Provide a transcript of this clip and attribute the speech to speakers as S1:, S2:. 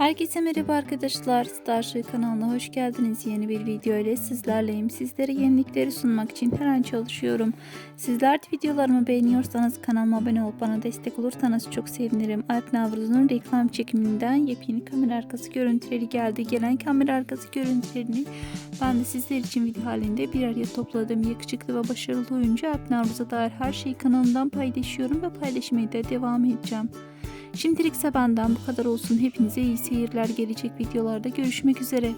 S1: Herkese merhaba arkadaşlar. Starship kanalına hoş geldiniz. Yeni bir video ile sizlerleyim. Sizlere yenilikleri sunmak için her an çalışıyorum. Sizler de videolarımı beğeniyorsanız kanalıma abone olup bana destek olursanız çok sevinirim. Alp Navruz'un reklam çekiminden yepyeni kamera arkası görüntüleri geldi. Gelen kamera arkası görüntülerini ben de sizler için video halinde bir araya topladım. Yakışıklı ve başarılı oyuncu Alp Navruz'a dair her şeyi kanalımdan paylaşıyorum ve paylaşmaya da devam edeceğim. Şimdilik ise benden bu kadar olsun. Hepinize iyi seyirler. Gelecek videolarda görüşmek üzere.